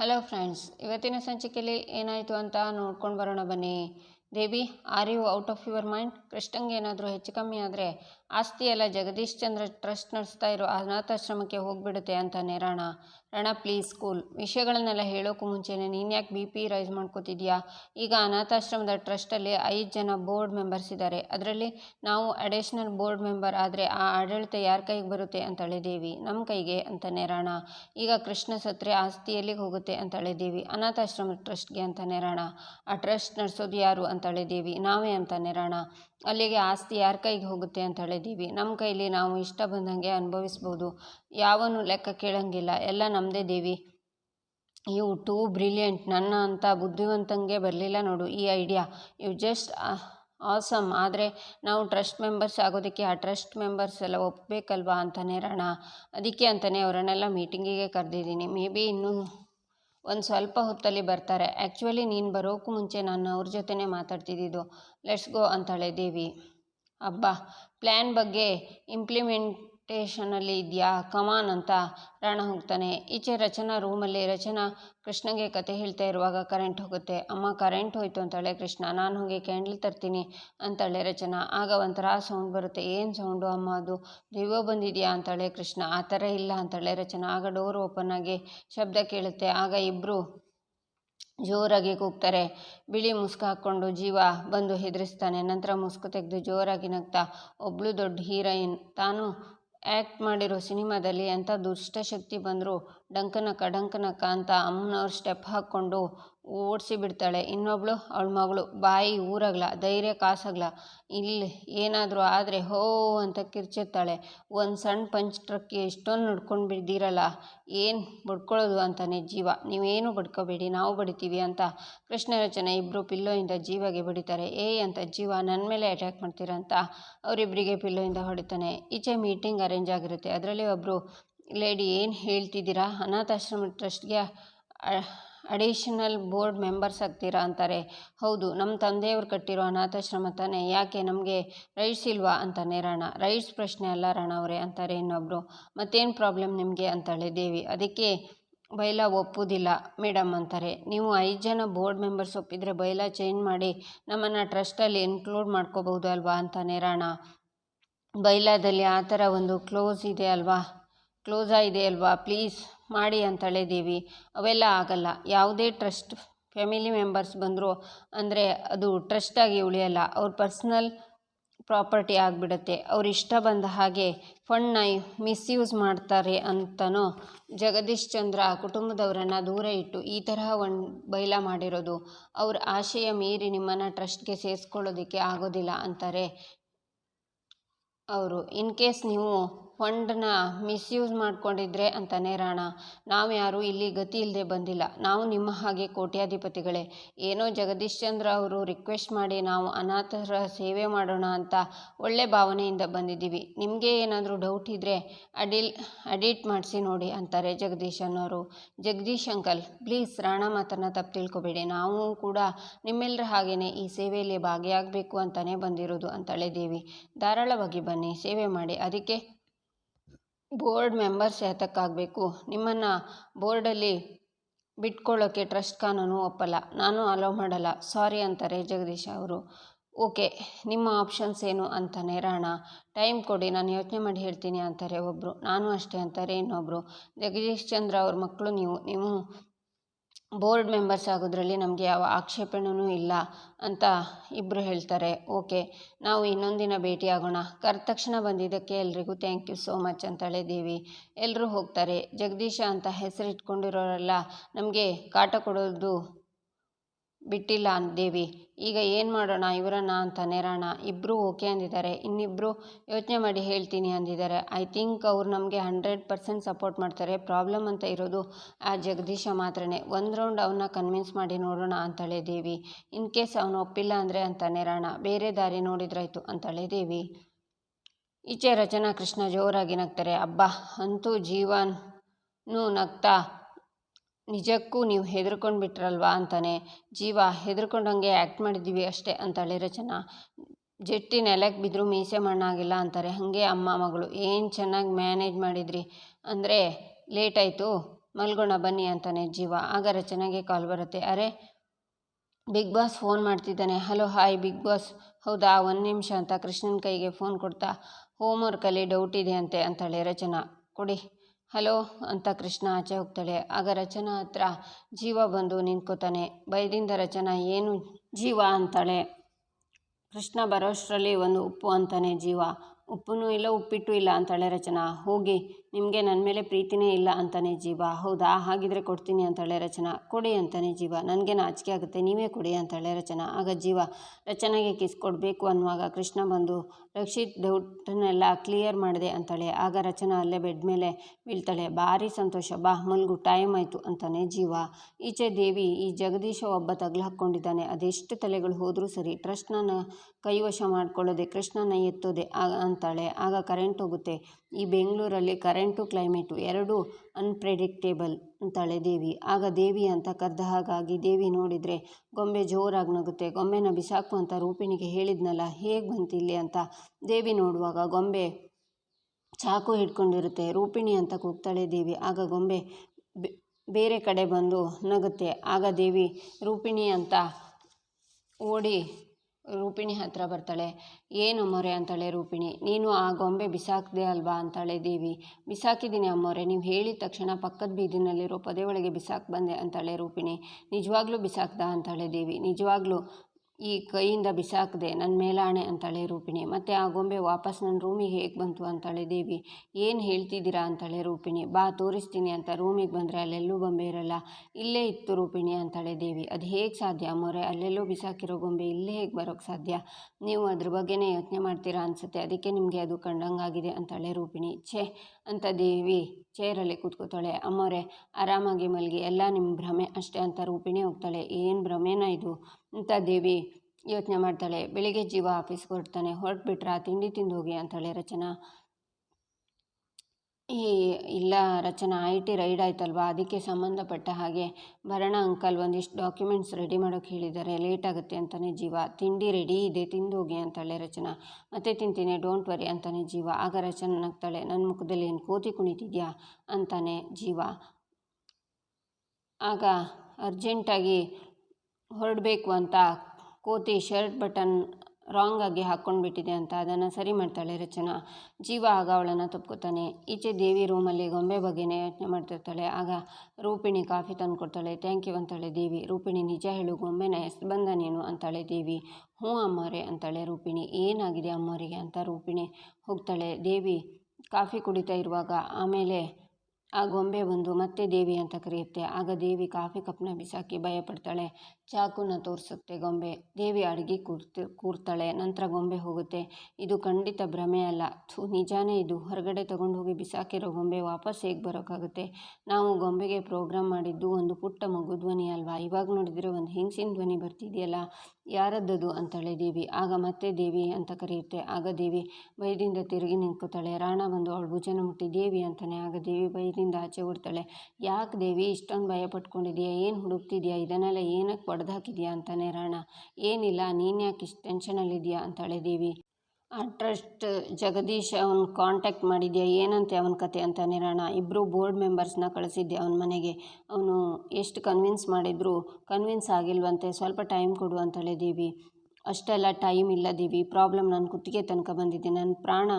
Hello friends ಇವತ್ತಿನ ಸಂಚಿಕೆಯಲ್ಲಿ ಏನಾಯಿತು ಅಂತ ನೋಡ್ಕೊಂಡು ಬರೋಣ ಬನ್ನಿ. Devi are you out of your mind ಕೃಷ್ಣಂಗೆ ಏನಾದರೂ ಹೆಚ್ಚು ಕಮ್ಮಿ ಆದರೆ ಆಸ್ತಿ ಎಲ್ಲ ಜಗದೀಶ್ ಚಂದ್ರ ಟ್ರಸ್ಟ್ ನಡೆಸ್ತಾ ಇರೋ ಅನಾಥಾಶ್ರಮಕ್ಕೆ ಹೋಗ್ಬಿಡುತ್ತೆ ಅಂತಾನೆ ರಾಣ ರಣ ಪ್ಲೀಸ್ ಕೂಲ್ ವಿಷಯಗಳನ್ನೆಲ್ಲ ಹೇಳೋಕ್ಕೂ ಮುಂಚೆನೆ ನೀನು ಯಾಕೆ ಬಿ ಪಿ ರೈಸ್ ಮಾಡ್ಕೋತಿದ್ಯಾ? ಈಗ ಅನಾಥಾಶ್ರಮದ ಟ್ರಸ್ಟಲ್ಲಿ ಐದು ಜನ ಬೋರ್ಡ್ ಮೆಂಬರ್ಸ್ ಇದ್ದಾರೆ ಅದರಲ್ಲಿ ನಾವು ಅಡಿಷ್ನಲ್ ಬೋರ್ಡ್ ಮೆಂಬರ್ ಆದರೆ ಆ ಆಡಳಿತ ಯಾರ ಕೈಗೆ ಬರುತ್ತೆ ಅಂತ ದೇವಿ ನಮ್ಮ ಕೈಗೆ ಅಂತಾನೆ ರಾಣ ಈಗ ಕೃಷ್ಣ ಸತ್ರೆ ಆಸ್ತಿ ಎಲ್ಲಿಗೆ ಹೋಗುತ್ತೆ ಅಂತ ದೇವಿ ಅನಾಥಾಶ್ರಮ ಟ್ರಸ್ಟ್ಗೆ ಅಂತಾನೆ ರಾಣ ಆ ಟ್ರಸ್ಟ್ ನಡೆಸೋದು ಯಾರು ಅಂತ ದೇವಿ ನಾವೇ ಅಂತಾನೆ ರಾಣ ಅಲ್ಲಿಗೆ ಆಸ್ತಿ ಯಾರ ಕೈಗೆ ಹೋಗುತ್ತೆ ಅಂತ ಹೇಳಿದ್ದೀವಿ. ನಮ್ಮ ಕೈಲಿ ನಾವು ಇಷ್ಟ ಬಂದಂಗೆ ಅನುಭವಿಸ್ಬೋದು. ಯಾವನು ಲೆಕ್ಕ ಕೇಳಂಗಿಲ್ಲ. ಎಲ್ಲ ನಮ್ಮದೇ ದೇವಿ. ಯು ಟೂ ಬ್ರಿಲಿಯಂಟ್ ನನ್ನ ಅಂತ ಬುದ್ಧಿವಂತಂಗೆ ಬರಲಿಲ್ಲ ನೋಡು ಈ ಐಡಿಯಾ ಯು ಜಸ್ಟ್ ಆಸಮ್ ಆದರೆ ನಾವು ಟ್ರಸ್ಟ್ ಮೆಂಬರ್ಸ್ ಆಗೋದಕ್ಕೆ ಆ ಟ್ರಸ್ಟ್ ಮೆಂಬರ್ಸ್ ಎಲ್ಲ ಒಪ್ಪಬೇಕಲ್ವಾ ಅಂತಾನೆ ರಣ. ಅದಕ್ಕೆ ಅಂತಲೇ ಅವರನ್ನೆಲ್ಲ ಮೀಟಿಂಗಿಗೆ ಕರೆದಿದ್ದೀನಿ. ಮೇ ಬಿ ಇನ್ನೂ ಒಂದು ಸ್ವಲ್ಪ ಹೊತ್ತಲ್ಲಿ ಬರ್ತಾರೆ. ಆ್ಯಕ್ಚುಲಿ ನೀನು ಬರೋಕ್ಕೂ ಮುಂಚೆ ನಾನು ಅವ್ರ ಜೊತೆನೇ ಮಾತಾಡ್ತಿದ್ದಿದ್ದು ಲೆಟ್ಸ್ ಗೋ ಅಂತಾಳೆ ದೇವಿ. ಅಬ್ಬಾ ಪ್ಲ್ಯಾನ್ ಬಗ್ಗೆ ಇಂಪ್ಲಿಮೆಂಟೇಷನಲ್ಲಿ ಇದೆಯಾ? ಕಮಾನ್ ಅಂತ ರಾಣ ಹೋಗ್ತಾನೆ. ಈಚೆ ರಚನಾ ರೂಮಲ್ಲಿ ರಚನಾ ಕೃಷ್ಣಗೆ ಕತೆ ಹೇಳ್ತಾ ಇರುವಾಗ ಕರೆಂಟ್ ಹೋಗುತ್ತೆ. ಅಮ್ಮ, ಕರೆಂಟ್ ಹೋಯ್ತು ಅಂತಾಳೆ ಕೃಷ್ಣ. ನಾನು ಹೋಗಿ ಕ್ಯಾಂಡಲ್ ತರ್ತೀನಿ ಅಂತಾಳೆ ರಚನಾ. ಆಗ ಒಂಥರ ಸೌಂಡ್ ಬರುತ್ತೆ. ಏನು ಸೌಂಡು ಅಮ್ಮ ಅದು? ದೆವ್ವ ಬಂದಿದೆಯಾ ಅಂತಾಳೆ ಕೃಷ್ಣ. ಆ ಥರ ಇಲ್ಲ ಅಂತಾಳೆ ರಚನಾ. ಆಗ ಡೋರ್ ಓಪನ್ ಆಗಿ ಶಬ್ದ ಕೇಳುತ್ತೆ. ಆಗ ಇಬ್ಬರು ಜೋರಾಗಿ ಕೂಗ್ತಾರೆ. ಬಿಳಿ ಮುಸ್ಕು ಹಾಕ್ಕೊಂಡು ಜೀವ ಬಂದು ಹೆದರಿಸ್ತಾನೆ. ನಂತರ ಮುಸ್ಕು ತೆಗೆದು ಜೋರಾಗಿ ನಗ್ತಾ, ಒಬ್ಳು ದೊಡ್ಡ ಹೀರೋಯಿನ್. ತಾನು ಆ್ಯಕ್ಟ್ ಮಾಡಿರೋ ಸಿನಿಮಾದಲ್ಲಿ ಎಂಥ ದುಷ್ಟಶಕ್ತಿ ಬಂದರೂ ಡಂಕನಕ ಡಂಕನಕ ಅಂತ ಅಮ್ಮನವ್ರು ಸ್ಟೆಪ್ ಹಾಕ್ಕೊಂಡು ಓಡಿಸಿ ಬಿಡ್ತಾಳೆ. ಇನ್ನೊಬ್ಬಳು ಅವಳ ಮಗಳು. ಬಾಯಿ ಊರಾಗ್ಲ, ಧೈರ್ಯ ಕಾಸಾಗ್ಲ. ಇಲ್ಲಿ ಏನಾದರೂ ಆದರೆ ಹೋ ಅಂತ ಕಿರ್ಚುತ್ತಾಳೆ ಒಂದು ಸಣ್ಣ ಪಂಚ್ ಟ್ರಕ್ಗೆ ಎಷ್ಟೊಂದು ನಡ್ಕೊಂಡು ಬಿದ್ದೀರಲ್ಲ ಏನು ಬಡ್ಕೊಳ್ಳೋದು ಅಂತಾನೆ ಜೀವ ನೀವೇನು ಬಡ್ಕೋಬೇಡಿ, ನಾವು ಬಡಿತೀವಿ ಅಂತ ಕೃಷ್ಣರಚನೆ ಇಬ್ಬರು ಪಿಲ್ಲೋಯಿಂದ ಜೀವಗೆ ಬಡಿತಾರೆ. ಏ ಅಂತ ಜೀವ ನನ್ನ ಮೇಲೆ ಅಟ್ಯಾಕ್ ಮಾಡ್ತೀರಾ ಅಂತ ಅವರಿಬ್ಬರಿಗೆ ಪಿಲ್ಲೋಯಿಂದ ಹೊಡಿತಾನೆ. ಈಚೆ ಮೀಟಿಂಗ್ ಅರೇಂಜ್ ಆಗಿರುತ್ತೆ. ಅದರಲ್ಲಿ ಒಬ್ಬರು ಲೇಡಿ ಏನು ಹೇಳ್ತಿದ್ದೀರಾ? ಅನಾಥಾಶ್ರಮ ಟ್ರಸ್ಟ್ಗೆ ಅಡಿಷನಲ್ ಬೋರ್ಡ್ ಮೆಂಬರ್ಸ್ ಆಗ್ತೀರಾ ಅಂತಾರೆ. ಹೌದು ನಮ್ಮ ತಂದೆಯವರು ಕಟ್ಟಿರೋ ಅನಾಥಾಶ್ರಮ ತಾನೇ, ಯಾಕೆ ನಮಗೆ ರೈಟ್ಸ್ ಇಲ್ವಾ ಅಂತಾನೆ ರಾಣ ರೈಟ್ಸ್ ಪ್ರಶ್ನೆ ಅಲ್ಲ ರಾಣ ಅವರೇ ಅಂತಾರೆ ಇನ್ನೊಬ್ಬರು ಮತ್ತೇನು ಪ್ರಾಬ್ಲಮ್ ನಿಮಗೆ ಅಂತಾಳೆ ದೇವಿ, ಅದಕ್ಕೆ ಬೈಲ ಒಪ್ಪುವುದಿಲ್ಲ ಮೇಡಮ್ ಅಂತಾರೆ, ನೀವು ಐದು ಜನ ಬೋರ್ಡ್ ಮೆಂಬರ್ಸ್ ಒಪ್ಪಿದರೆ ಬೈಲ ಚೇಂಜ್ ಮಾಡಿ ನಮ್ಮನ್ನು ಟ್ರಸ್ಟಲ್ಲಿ ಇನ್ಕ್ಲೂಡ್ ಮಾಡ್ಕೋಬಹುದು ಅಲ್ವಾ ಅಂತಾನೆ ರಾಣ. ಬೈಲಾದಲ್ಲಿ ಆ ಥರ ಒಂದು ಕ್ಲೋಸ್ ಇದೆ ಅಲ್ವಾ? ಕ್ಲೋಸಾ ಇದೆ ಅಲ್ವಾ? ಪ್ಲೀಸ್ ಮಾಡಿ ಅಂತ ಹೇಳಿದ್ದೀವಿ. ಅವೆಲ್ಲ ಆಗಲ್ಲ. ಯಾವುದೇ ಟ್ರಸ್ಟ್ ಫ್ಯಾಮಿಲಿ ಮೆಂಬರ್ಸ್ ಬಂದರೂ ಅಂದರೆ ಅದು ಟ್ರಸ್ಟಾಗಿ ಉಳಿಯಲ್ಲ. ಅವ್ರ ಪರ್ಸ್ನಲ್ ಪ್ರಾಪರ್ಟಿ ಆಗಿಬಿಡುತ್ತೆ. ಅವ್ರು ಇಷ್ಟ ಬಂದ ಹಾಗೆ ಫಂಡ್ನ ಮಿಸ್ಯೂಸ್ ಮಾಡ್ತಾರೆ ಅಂತನೋ ಜಗದೀಶ್ ಚಂದ್ರ ಕುಟುಂಬದವರನ್ನು ದೂರ ಇಟ್ಟು ಈ ತರಹ ಒಂದು ಬೈಲ ಮಾಡಿರೋದು ಅವ್ರ ಆಶಯ ಮೀರಿ ನಿಮ್ಮನ್ನು ಟ್ರಸ್ಟ್ಗೆ ಸೇರಿಸ್ಕೊಳ್ಳೋದಕ್ಕೆ ಆಗೋದಿಲ್ಲ ಅಂತಾರೆ ಅವರು. ಇನ್ ಕೇಸ್ ನೀವು ಫಂಡನ್ನ ಮಿಸ್ಯೂಸ್ ಮಾಡ್ಕೊಂಡಿದ್ರೆ ಅಂತಾನೆ ರಾಣ. ನಾವು ಯಾರೂ ಇಲ್ಲಿ ಗತಿ ಇಲ್ಲದೆ ಬಂದಿಲ್ಲ. ನಾವು ನಿಮ್ಮ ಹಾಗೆ ಕೋಟ್ಯಾಧಿಪತಿಗಳೇ. ಏನೋ ಜಗದೀಶ್ ಚಂದ್ರ ಅವರು ರಿಕ್ವೆಸ್ಟ್ ಮಾಡಿ ನಾವು ಅನಾಥರ ಸೇವೆ ಮಾಡೋಣ ಅಂತ ಒಳ್ಳೆ ಭಾವನೆಯಿಂದ ಬಂದಿದ್ದೀವಿ. ನಿಮಗೆ ಏನಾದರೂ ಡೌಟ್ ಇದ್ದರೆ ಅಡಿಲ್, ಅಡಿಟ್ ಮಾಡಿಸಿ ನೋಡಿ ಅಂತಾರೆ ಜಗದೀಶ್ ಅನ್ನೋರು. ಜಗದೀಶ್ ಅಂಕಲ್, ಪ್ಲೀಸ್ ರಾಣ ಮಾತನ್ನು ತಪ್ಪು ತಿಳ್ಕೊಬೇಡಿ. ನಾವು ಕೂಡ ನಿಮ್ಮೆಲ್ಲರ ಹಾಗೆಯೇ ಈ ಸೇವೆಯಲ್ಲಿ ಭಾಗಿಯಾಗಬೇಕು ಅಂತಲೇ ಬಂದಿರೋದು ಅಂತಾಳೆ ದೇವಿ ಧಾರಾಳವಾಗಿ ಬನ್ನಿ, ಸೇವೆ ಮಾಡಿ. ಅದಕ್ಕೆ ಬೋರ್ಡ್ ಮೆಂಬರ್ಸ್ ಯಾತಕ್ಕಾಗಬೇಕು ನಿಮ್ಮನ್ನು ಬೋರ್ಡಲ್ಲಿ ಬಿಟ್ಕೊಳ್ಳೋಕ್ಕೆ ಟ್ರಸ್ಟ್ ಕಾನೂನು ಒಪ್ಪಲ್ಲ. ನಾನು ಅಲೋ ಮಾಡಲ್ಲ. ಸಾರಿ ಅಂತಾರೆ ಜಗದೀಶ್ ಅವರು. ಓಕೆ, ನಿಮ್ಮ ಆಪ್ಷನ್ಸ್ ಏನು ಅಂತಾನೆ ರಾಣ. ಟೈಮ್ ಕೊಡಿ, ನಾನು ಯೋಚನೆ ಮಾಡಿ ಹೇಳ್ತೀನಿ ಅಂತಾರೆ ಒಬ್ಬರು ನಾನು ಅಷ್ಟೇ ಅಂತಾರೆ ಇನ್ನೊಬ್ಬರು ಜಗದೀಶ್ ಚಂದ್ರ ಅವ್ರ ಮಕ್ಕಳು ನೀವು. ನೀವು ಬೋರ್ಡ್ ಮೆಂಬರ್ಸ್ ಆಗೋದ್ರಲ್ಲಿ ನಮಗೆ ಯಾವ ಆಕ್ಷೇಪಣೆಯೂ ಇಲ್ಲ ಅಂತ ಇಬ್ಬರು ಹೇಳ್ತಾರೆ. ಓಕೆ ನಾವು ಇನ್ನೊಂದಿನ ಭೇಟಿಯಾಗೋಣ. ಕರೆದ ತಕ್ಷಣ ಬಂದಿದ್ದಕ್ಕೆ ಎಲ್ರಿಗೂ ಥ್ಯಾಂಕ್ ಯು ಸೋ ಮಚ್ ಅಂತ ದೇವಿ ಎಲ್ಲರೂ ಹೋಗ್ತಾರೆ. ಜಗದೀಶ ಅಂತ ಹೆಸರಿಟ್ಕೊಂಡಿರೋರೆಲ್ಲ ನಮಗೆ ಕಾಟ ಕೊಡೋದು ಬಿಟ್ಟಿಲ್ಲ ದೇವಿ ಈಗ ಏನು ಮಾಡೋಣ, ಇವರನ್ನ ಅಂತಾನೆ ರಾಣ ಇಬ್ಬರೂ ಓಕೆ ಅಂದಿದ್ದಾರೆ. ಇನ್ನಿಬ್ಬರು ಯೋಚನೆ ಮಾಡಿ ಹೇಳ್ತೀನಿ ಅಂದಿದ್ದಾರೆ. ಐ ಥಿಂಕ್ ಅವ್ರು ನಮಗೆ ಹಂಡ್ರೆಡ್ ಪರ್ಸೆಂಟ್ ಸಪೋರ್ಟ್ ಮಾಡ್ತಾರೆ. ಪ್ರಾಬ್ಲಮ್ ಅಂತ ಇರೋದು ಆ ಜಗದೀಶ ಮಾತ್ರನೇ. ಒಂದು ರೌಂಡ್ ಅವನ್ನ ಕನ್ವಿನ್ಸ್ ಮಾಡಿ ನೋಡೋಣ ಅಂತಾಳೆ ದೇವಿ. ಇನ್ ಕೇಸ್ ಅವನು ಒಪ್ಪಿಲ್ಲ ಅಂದರೆ ಅಂತ ರಾಣ ಬೇರೆ ದಾರಿ ನೋಡಿದ್ರಾಯ್ತು ಅಂತಾಳೆ ದೇವಿ. ಈಚೆ ರಚನಾ ಕೃಷ್ಣ ಜೋರಾಗಿ ನಗ್ತಾರೆ. ಅಬ್ಬಾ, ಅಂತೂ ಜೀವನೂ ನಗ್ತಾ ನಿಜಕ್ಕೂ ನೀವು ಹೆದರ್ಕೊಂಡು ಬಿಟ್ರಲ್ವಾ ಅಂತಾನೆ ಜೀವ ಹೆದರ್ಕೊಂಡಂಗೆ ಆ್ಯಕ್ಟ್ ಮಾಡಿದ್ದೀವಿ ಅಷ್ಟೇ ಅಂತಾಳೆ ರಚನಾ. ಜಟ್ಟಿ ನೆಲಕ್ಕೆ ಬಿದ್ದರೂ ಮೀಸೆ ಮಣ್ಣಾಗಿಲ್ಲ ಅಂತಾರೆ. ಹಾಗೆ ಅಮ್ಮ ಮಗಳು. ಏನು ಚೆನ್ನಾಗಿ ಮ್ಯಾನೇಜ್ ಮಾಡಿದ್ರಿ? ಅಂದರೆ ಲೇಟ್ ಆಯಿತು, ಮಲ್ಗೋಣ ಬನ್ನಿ ಅಂತಾನೆ ಜೀವ. ಆಗ ರಚನೆಗೆ ಕಾಲ್ ಬರುತ್ತೆ. ಅರೆ, ಬಿಗ್ ಬಾಸ್ ಫೋನ್ ಮಾಡ್ತಿದ್ದಾನೆ. Hello hi Bigg Boss. ಹೌದಾ, ಒಂದು ನಿಮಿಷ ಅಂತ ಕೃಷ್ಣನ ಕೈಗೆ ಫೋನ್ ಕೊಡ್ತಾ ಹೋಮ್ವರ್ಕಲ್ಲಿ ಡೌಟ್ ಇದೆ ಅಂತೆ ಅಂತಾಳೆ ರಚನಾ. ಕೊಡಿ. ಹಲೋ ಅಂತ ಕೃಷ್ಣ ಆಚೆ ಹೋಗ್ತಾಳೆ. ಆಗ ರಚನಾ ಹತ್ರ ಜೀವ ಬಂದು ನಿಂತ್ಕೋತಾನೆ. ಭಯದಿಂದ ರಚನಾ, ಏನು ಜೀವ? ಅಂತಾಳೆ. ಕೃಷ್ಣ ಬರೋಷ್ಟರಲ್ಲಿ ಒಂದು ಉಪ್ಪು ಅಂತಾನೆ ಜೀವ. ಉಪ್ಪೂ ಇಲ್ಲ, ಉಪ್ಪಿಟ್ಟು ಇಲ್ಲ ಅಂತಾಳೆ ರಚನಾ. ಹೋಗಿ, ನಿಮಗೆ ನನ್ನ ಮೇಲೆ ಪ್ರೀತಿನೇ ಇಲ್ಲ ಅಂತಾನೆ ಜೀವ. ಹೌದಾ? ಹಾಗಿದ್ರೆ ಕೊಡ್ತೀನಿ ಅಂತಾಳೆ ರಚನಾ. ಕೊಡಿ ಅಂತಾನೆ ಜೀವ. ನನಗೆ ನಾಚಿಕೆ ಆಗುತ್ತೆ, ನೀವೇ ಕೊಡಿ ಅಂತಾಳೆ ರಚನಾ. ಆಗ ಜೀವ, ರಚನೆಗೆ ಕಿಸ್ ಕೊಡಬೇಕು ಅನ್ನುವಾಗ ಕೃಷ್ಣ ಬಂದು, ರಕ್ಷಿತ್, ಡೌಟನ್ನೆಲ್ಲ ಕ್ಲಿಯರ್ ಮಾಡಿದೆ ಅಂತಾಳೆ. ಆಗ ರಚನಾ ಅಲ್ಲೇ ಬೆಡ್ ಮೇಲೆ ಬೀಳ್ತಾಳೆ. ಭಾರಿ ಸಂತೋಷ. ಬಾ, ಮಲ್ಗು ಟೈಮ್ ಆಯಿತು ಅಂತಾನೆ ಜೀವ. ಈಚೆ ದೇವಿ, ಈ ಜಗದೀಶ ಒಬ್ಬ ತಗ್ಲು ಹಾಕ್ಕೊಂಡಿದ್ದಾನೆ. ಅದೆಷ್ಟು ತಲೆಗಳು ಹೋದರೂ ಸರಿ ಟ್ರಸ್ಟ್ನ ಕೈವಶ ಮಾಡ್ಕೊಳ್ಳೋದೆ, ಕೃಷ್ಣನ ಎತ್ತೋದೆ. ಆಗ ಅಂತಾಳೆ. ಆಗ ಕರೆಂಟ್ ಹೋಗುತ್ತೆ. ಈ ಬೆಂಗಳೂರಲ್ಲಿ ಕರೆಂಟು, ಕ್ಲೈಮೇಟು ಎರಡೂ ಅನ್ಪ್ರೆಡಿಕ್ಟೇಬಲ್ ಅಂತಾಳೆ ದೇವಿ. ಆಗ ದೇವಿ ಅಂತ ಕರೆದ ಹಾಗಾಗಿ ದೇವಿ ನೋಡಿದರೆ ಗೊಂಬೆ ಜೋರಾಗಿ ನಗುತ್ತೆ. ಗೊಂಬೆನ ಬಿಸಾಕು ಅಂತ ರೂಪಿಣಿಗೆ ಹೇಳಿದ್ನಲ್ಲ, ಹೇಗೆ ಬಂತಿಲ್ಲಿ ಅಂತ ದೇವಿ ನೋಡುವಾಗ ಗೊಂಬೆ ಚಾಕು ಹಿಡ್ಕೊಂಡಿರುತ್ತೆ. ರೂಪಿಣಿ ಅಂತ ಕೂಗ್ತಾಳೆ ದೇವಿ. ಆಗ ಗೊಂಬೆ ಬೇರೆ ಕಡೆ ಬಂದು ನಗುತ್ತೆ. ಆಗ ದೇವಿ ರೂಪಿಣಿ ಅಂತ ಓಡಿ ರೂಪಿಣಿ ಹತ್ರ ಬರ್ತಾಳೆ. ಏನು ಮೊರೆ ಅಂತಾಳೆ ರೂಪಿಣಿ, ನೀನು ಆ ಗೊಂಬೆ ಬಿಸಾಕಿದೆ ಅಲ್ವಾ ಅಂತಾಳೆ ದೇವಿ. ಬಿಸಾಕಿದ್ದೀನಿ ಅಮ್ಮೋರೆ, ನೀವು ಹೇಳಿದ ತಕ್ಷಣ ಪಕ್ಕದ ಬೀದಿನಲ್ಲಿರೋ ಪೊದೆ ಒಳಗೆ ಬಿಸಾಕ್ ಬಂದೆ ಅಂತಾಳೆ ರೂಪಿಣಿ. ನಿಜವಾಗ್ಲೂ ಬಿಸಾಕ್ದ ಅಂತಾಳೆ ದೇವಿ. ನಿಜವಾಗ್ಲೂ ಈ ಕೈಯಿಂದ ಬಿಸಾಕದೆ ನನ್ನ ಮೇಲಾಣೆ ಅಂತಾಳೆ ರೂಪಿಣಿ. ಮತ್ತು ಆ ಗೊಂಬೆ ವಾಪಸ್ ನನ್ನ ರೂಮಿಗೆ ಹೇಗೆ ಬಂತು ಅಂತಾಳೆ ದೇವಿ. ಏನು ಹೇಳ್ತಿದ್ದೀರಾ ಅಂತಾಳೆ ರೂಪಿಣಿ. ಬಾ, ತೋರಿಸ್ತೀನಿ ಅಂತ ರೂಮಿಗೆ ಬಂದರೆ ಅಲ್ಲೆಲ್ಲೂ ಗೊಂಬೆ ಇರಲ್ಲ. ಇಲ್ಲೇ ಇತ್ತು ರೂಪಿಣಿ ಅಂತಾಳೆ ದೇವಿ. ಅದು ಹೇಗೆ ಸಾಧ್ಯ ಮೊರೆ? ಅಲ್ಲೆಲ್ಲೂ ಬಿಸಾಕಿರೋ ಗೊಂಬೆ ಇಲ್ಲೇ ಹೇಗೆ ಬರೋಕ್ಕೆ ಸಾಧ್ಯ? ನೀವು ಅದ್ರ ಬಗ್ಗೆನೇ ಯೋಚನೆ ಮಾಡ್ತೀರಾ ಅನಿಸುತ್ತೆ. ಅದಕ್ಕೆ ನಿಮಗೆ ಅದು ಕಂಡಂಗಾಗಿದೆ ಅಂತಾಳೆ ರೂಪಿಣಿ. ಛೇ, ಅಂತ ದೇವಿ ಚೇರಲ್ಲಿ ಕೂತ್ಕೋತಾಳೆ. ಅಮ್ಮೋರೆ, ಆರಾಮಾಗಿ ಮಲಗಿ. ಎಲ್ಲ ನಿಮ್ಮ ಭ್ರಮೆ ಅಷ್ಟೇ ಅಂತ ರೂಪಿಣಿ ಹೋಗ್ತಾಳೆ. ಏನು ಭ್ರಮೆನ ಇದು? ಅಂತ ದೇವಿ ಯೋಚನೆ ಮಾಡ್ತಾಳೆ. ಬೆಳಿಗ್ಗೆ ಜೀವ ಆಫೀಸ್ಗೆ ಹೊರಡ್ತಾನೆ. ಹೊರಟ್ಬಿಟ್ರಾ ತಿಂಡಿ ತಿಂದು ಹೋಗಿ ಅಂತಾಳೆ ರಚನಾ. ಈ, ಇಲ್ಲ ರಚನಾ, ಐ ಟಿ ರೈಡ್ ಆಯ್ತಲ್ವಾ? ಅದಕ್ಕೆ ಸಂಬಂಧಪಟ್ಟ ಹಾಗೆ ಭರಣ ಅಂಕಲ್ ಒಂದಿಷ್ಟು ಡಾಕ್ಯುಮೆಂಟ್ಸ್ ರೆಡಿ ಮಾಡೋಕ್ಕೆ ಹೇಳಿದ್ದಾರೆ. ಲೇಟ್ ಆಗುತ್ತೆ ಅಂತಾನೆ ಜೀವ. ತಿಂಡಿ ರೆಡಿ ಇದೆ ತಿಂದು ಹೋಗಿ ಅಂತಾಳೆ ರಚನಾ. ಮತ್ತೆ ತಿಂತೀನಿ, ಡೋಂಟ್ ವರಿ ಅಂತಾನೆ ಜೀವ. ಆಗ ರಚನಾ ನಗ್ತಾಳೆ. ನನ್ನ ಮುಖದಲ್ಲಿ ಏನು ಕೋತಿ ಕುಣಿತಿದ್ಯಾ? ಅಂತಾನೆ ಜೀವ. ಆಗ ಅರ್ಜೆಂಟಾಗಿ ಹೊರಡಬೇಕು ಅಂತ ಕೋತಿ ಶರ್ಟ್ ಬಟನ್ ರಾಂಗ್ ಆಗಿ ಹಾಕ್ಕೊಂಡ್ಬಿಟ್ಟಿದೆ ಅಂತ ಅದನ್ನು ಸರಿ ಮಾಡ್ತಾಳೆ ರಚನಾ. ಜೀವ ಆಗ ಅವಳನ್ನು ತಪ್ಕೋತಾನೆ. ಈಚೆ ದೇವಿ ರೂಮಲ್ಲಿ ಗೊಂಬೆ ಬಗ್ಗೆನೇ ಯೋಚನೆ ಮಾಡ್ತಿರ್ತಾಳೆ. ಆಗ ರೂಪಿಣಿ ಕಾಫಿ ತಂದು ಕೊಡ್ತಾಳೆ ಥ್ಯಾಂಕ್ ಯು ಅಂತಾಳೆ ದೇವಿ. ರೂಪಿಣಿ ನಿಜ ಹೇಳು, ಗೊಂಬೆನ ಎಷ್ಟು ಬಂದ ನೀನು ಅಂತಾಳೆ ದೇವಿ. ಹ್ಞೂ ಅಮ್ಮರೇ ಅಂತಾಳೆ ರೂಪಿಣಿ. ಏನಾಗಿದೆ ಅಮ್ಮರಿಗೆ ಅಂತ ರೂಪಿಣಿ ಹೋಗ್ತಾಳೆ. ದೇವಿ ಕಾಫಿ ಕುಡಿತಾ ಇರುವಾಗ ಆಮೇಲೆ ಆ ಗೊಂಬೆ ಬಂದು ಮತ್ತೆ ದೇವಿ ಅಂತ ಕರೆಯುತ್ತೆ. ಆಗ ದೇವಿ ಕಾಫಿ ಕಪ್ನ ಬಿಸಾಕಿ ಭಯಪಡ್ತಾಳೆ. ಚಾಕುನ ತೋರಿಸುತ್ತೆ ಗೊಂಬೆ. ದೇವಿ ಅಡುಗೆ ಕೂರ್ತು ಕೂರ್ತಾಳೆ ನಂತರ ಗೊಂಬೆ ಹೋಗುತ್ತೆ. ಇದು ಖಂಡಿತ ಭ್ರಮೆ ಅಲ್ಲ. ಥೂ, ನಿಜಾನೇ ಇದು. ಹೊರಗಡೆ ತಗೊಂಡು ಹೋಗಿ ಬಿಸಾಕಿರೋ ಗೊಂಬೆ ವಾಪಸ್ ಹೇಗೆ ಬರೋಕ್ಕಾಗುತ್ತೆ ನಾವು ಗೊಂಬೆಗೆ ಪ್ರೋಗ್ರಾಮ್ ಮಾಡಿದ್ದು ಒಂದು ಪುಟ್ಟ ಮಗು ಧ್ವನಿ ಅಲ್ವಾ? ಇವಾಗ ನೋಡಿದರೆ ಒಂದು ಹೆಂಗಸಿನ ಧ್ವನಿ ಬರ್ತಿದೆಯಲ್ಲ? ಯಾರದ್ದದು? ಅಂತಾಳೆ ದೇವಿ. ಆಗ ಮತ್ತೆ ದೇವಿ ಅಂತ ಕರೆಯುತ್ತೆ. ಆಗ ದೇವಿ ಭಯದಿಂದ ತಿರುಗಿ ನಿಂತ್ಕೋತಾಳೆ. ರಾಣ ಬಂದು ಅವಳು ಭುಜನ ಮುಟ್ಟಿ, ದೇವಿ ಅಂತಾನೆ. ಆಗ ದೇವಿ ಭಯದಿಂದ ಆಚೆ ಓಡ್ತಾಳೆ. ಯಾಕೆ ದೇವಿ? ಇಷ್ಟೊಂದು ಭಯ ಪಟ್ಕೊಂಡಿದ್ಯಾ ಏನು ಹುಡುಕ್ತಿದ್ಯಾ? ಇದನ್ನೆಲ್ಲ ಏನಕ್ಕೆ ಹೊಡೆದು ಹಾಕಿದ್ಯಾ ಅಂತಾನೆ ರಾಣ. ಏನಿಲ್ಲ, ನೀನು ಯಾಕೆ ಇಷ್ಟು ಟೆನ್ಷನಲ್ಲಿದೆಯಾ ಅಂತಾಳೆ ದೇವಿ ಆ ಟ್ರಸ್ಟ್ ಜಗದೀಶ್ ಅವನು ಕಾಂಟ್ಯಾಕ್ಟ್ ಮಾಡಿದ್ಯಾ ಏನಂತೆ ಅವನ ಕತೆ ಅಂತಾನೆ ರಾಣ. ಇಬ್ಬರು ಬೋರ್ಡ್ ಮೆಂಬರ್ಸ್ನ ಕಳಿಸಿದ್ದೆ ಅವನ ಮನೆಗೆ. ಅವನು ಎಷ್ಟು ಕನ್ವಿನ್ಸ್ ಮಾಡಿದ್ರು ಕನ್ವಿನ್ಸ್ ಆಗಿಲ್ವಂತೆ, ಸ್ವಲ್ಪ ಟೈಮ್ ಕೊಡು ಅಂತ ದೇವಿ ಅಷ್ಟೆಲ್ಲ ಟೈಮ್ ಇಲ್ಲ ದೇವಿ ಪ್ರಾಬ್ಲಮ್ ನನ್ನ ಕುತ್ತಿಗೆ ತನಕ ಬಂದಿದ್ದೆ ನನ್ನ ಪ್ರಾಣ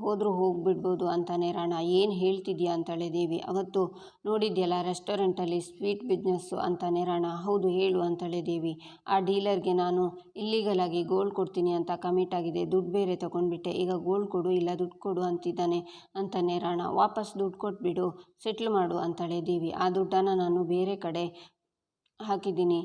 ಹೋದರೂ ಹೋಗಿಬಿಡ್ಬೋದು ಅಂತಾನೆ ರಾಣ. ಏನು ಹೇಳ್ತಿದ್ಯಾ ಅಂತಾಳೆ ದೇವಿ. ಅವತ್ತು ನೋಡಿದ್ಯಲ್ಲ ರೆಸ್ಟೋರೆಂಟಲ್ಲಿ ಸ್ವೀಟ್ ಬಿಸ್ನೆಸ್ಸು ಅಂತಾನೆ ರಾಣ. ಹೌದು, ಹೇಳು ಅಂತಾಳೆ ದೇವಿ. ಆ ಡೀಲರ್ಗೆ ನಾನು ಇಲ್ಲಿಗಲಾಗಿ ಗೋಲ್ಡ್ ಕೊಡ್ತೀನಿ ಅಂತ ಕಮಿಟ್ ಆಗಿದೆ. ದುಡ್ಡು ಬೇರೆ ತೊಗೊಂಡ್ಬಿಟ್ಟೆ. ಈಗ ಗೋಲ್ಡ್ ಕೊಡು, ಇಲ್ಲ ದುಡ್ಡು ಕೊಡು ಅಂತಿದ್ದಾನೆ ಅಂತಾನೆ ರಾಣ. ವಾಪಸ್ ದುಡ್ಡು ಕೊಟ್ಬಿಡು ಸೆಟ್ಲ್ ಮಾಡು ಅಂತಾಳೆ ದೇವಿ. ಆ ದುಡ್ಡನ್ನು ನಾನು ಬೇರೆ ಕಡೆ ಹಾಕಿದ್ದೀನಿ.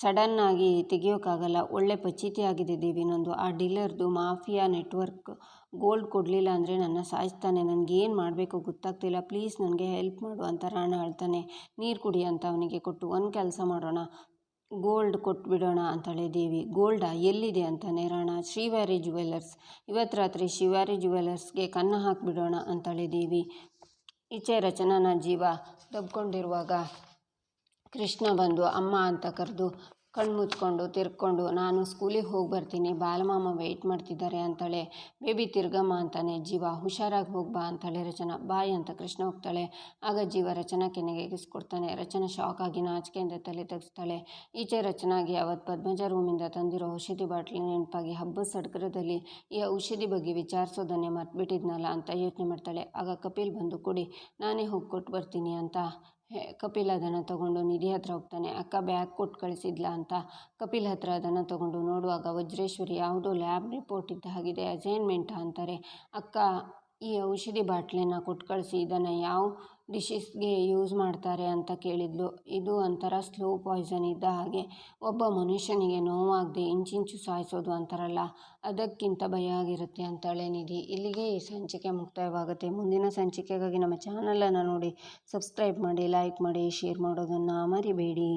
ಸಡನ್ನಾಗಿ ತೆಗಿಯೋಕ್ಕಾಗಲ್ಲ ಒಳ್ಳೆ ಪಚಿತಿ ಆಗಿದೆ ದೇವಿ ನಂದು. ಆ ಡೀಲರ್ದು ಮಾಫಿಯಾ ನೆಟ್ವರ್ಕ್ ಗೋಲ್ಡ್ ಕೊಡಲಿಲ್ಲ ಅಂದರೆ ನನ್ನ ಸಾಯಿಸ್ತಾನೆ. ನನಗೇನು ಮಾಡಬೇಕು ಗೊತ್ತಾಗ್ತಿಲ್ಲ. ಪ್ಲೀಸ್ ನನಗೆ ಹೆಲ್ಪ್ ಮಾಡು ಅಂತ ರಾಣ ಹೇಳ್ತಾನೆ. ನೀರು ಕುಡಿ ಅಂತ ಅವನಿಗೆ ಕೊಟ್ಟು, ಒಂದು ಕೆಲಸ ಮಾಡೋಣ. ಗೋಲ್ಡ್ ಕೊಟ್ಬಿಡೋಣ ಅಂತಾಳೆ ದೇವಿ. ಗೋಲ್ಡಾ? ಎಲ್ಲಿದೆ? ಅಂತಾನೆ ರಾಣ. ಶ್ರೀವಾರಿ ಜುವೆಲ್ಲರ್ಸ್ ಇವತ್ತು ರಾತ್ರಿ ಶಿವಾರಿ ಜುವೆಲ್ಲರ್ಸ್ಗೆ ಕನ್ನ ಹಾಕಿಬಿಡೋಣ ಅಂತಾಳೆ ದೇವಿ. ಈಚೆ ರಚನಾನ ಜೀವ ದಬ್ಕೊಂಡಿರುವಾಗ ಕೃಷ್ಣ ಬಂದು, ಅಮ್ಮ ಅಂತ ಕರೆದು ಕಣ್ಣು ಮುಚ್ಕೊಂಡು ತಿರ್ಕೊಂಡು ನಾನು ಸ್ಕೂಲಿಗೆ ಹೋಗಿ ಬರ್ತೀನಿ, ಬಾಲಮಾಮ ವೆಯ್ಟ್ ಮಾಡ್ತಿದ್ದಾರೆ ಅಂತಾಳೆ. ಬೇಬಿ ತಿರ್ಗಮ್ಮ ಅಂತಾನೆ, ಜೀವ, ಹುಷಾರಾಗಿ ಹೋಗ್ಬಾ ಅಂತಾಳೆ ರಚನಾ. ಬಾಯ್ ಅಂತ ಕೃಷ್ಣ ಹೋಗ್ತಾಳೆ. ಆಗ ಜೀವ ರಚನಾ ಕೆನೆಗೆ ಎಗಿಸ್ಕೊಡ್ತಾನೆ ರಚನಾ ಶಾಕ್ ಆಗಿ ನಾಚಿಕೆಯಿಂದ ತಲೆ ತೆಗೆಸ್ತಾಳೆ. ಈಚೆ ರಚನಾಗಿ ಅವತ್ತು ಪದ್ಮಜ ರೂಮಿಂದ ತಂದಿರೋ ಔಷಧಿ ಬಾಟ್ಲಿ ನೆನಪಾಗಿ ಹಬ್ಬದ ಸಡಗರದಲ್ಲಿ ಈ ಔಷಧಿ ಬಗ್ಗೆ ವಿಚಾರಿಸೋದನ್ನೇ ಮರ್ತ್ಬಿಟ್ಟಿದ್ನಲ್ಲ ಅಂತ ಯೋಚನೆ ಮಾಡ್ತಾಳೆ. ಆಗ ಕಪಿಲ್ ಬಂದು, ಕೊಡಿ, ನಾನೇ ಹೋಗಿ ಕೊಟ್ಟು ಬರ್ತೀನಿ ಅಂತ ಕಪಿಲ್ ಅದನ್ನು ತಗೊಂಡು ನಿಧಿ ಹತ್ರ ಹೋಗ್ತಾನೆ. ಅಕ್ಕ ಬ್ಯಾಗ್ ಕೊಟ್ಟು ಕಳಿಸಿದ್ಲ ಅಂತ ಕಪಿಲ್ ಹತ್ರ ಅದನ್ನು ತಗೊಂಡು ನೋಡುವಾಗ ವಜ್ರೇಶ್ವರಿ, ಯಾವುದೋ ಲ್ಯಾಬ್ ರಿಪೋರ್ಟ್ ಇದ್ದ ಹಾಗಿದೆ, ಅಸೈನ್ಮೆಂಟಾ? ಅಂತಾರೆ. ಅಕ್ಕ, ಈ ಔಷಧಿ ಬಾಟ್ಲಿನ ಕೊಟ್ಟು ಕಳಿಸಿ, ಇದನ್ನು ಯಾವ ಡಿಶಸ್ಗೆ ಯೂಸ್ ಮಾಡ್ತಾರೆ ಅಂತ ಕೇಳಿದ್ಲು. ಇದು ಒಂಥರ ಸ್ಲೋ ಪಾಯ್ಸನ್ ಇದ್ದ ಹಾಗೆ ಒಬ್ಬ ಮನುಷ್ಯನಿಗೆ ನೋವಾಗದೆ ಇಂಚಿಂಚು ಸಾಯಿಸೋದು ಅಂತಾರಲ್ಲ, ಅದಕ್ಕಿಂತ ಭಯ ಆಗಿರುತ್ತೆ ಅಂತಾಳೆ ನಿಧಿ. ಇಲ್ಲಿಗೆ ಈ ಸಂಚಿಕೆ ಮುಕ್ತಾಯವಾಗುತ್ತೆ. ಮುಂದಿನ ಸಂಚಿಕೆಗಾಗಿ ನಮ್ಮ ಚಾನಲನ್ನು ನೋಡಿ ಸಬ್ಸ್ಕ್ರೈಬ್ ಮಾಡಿ ಲೈಕ್ ಮಾಡಿ ಶೇರ್ ಮಾಡೋದನ್ನು ಮರಿಬೇಡಿ.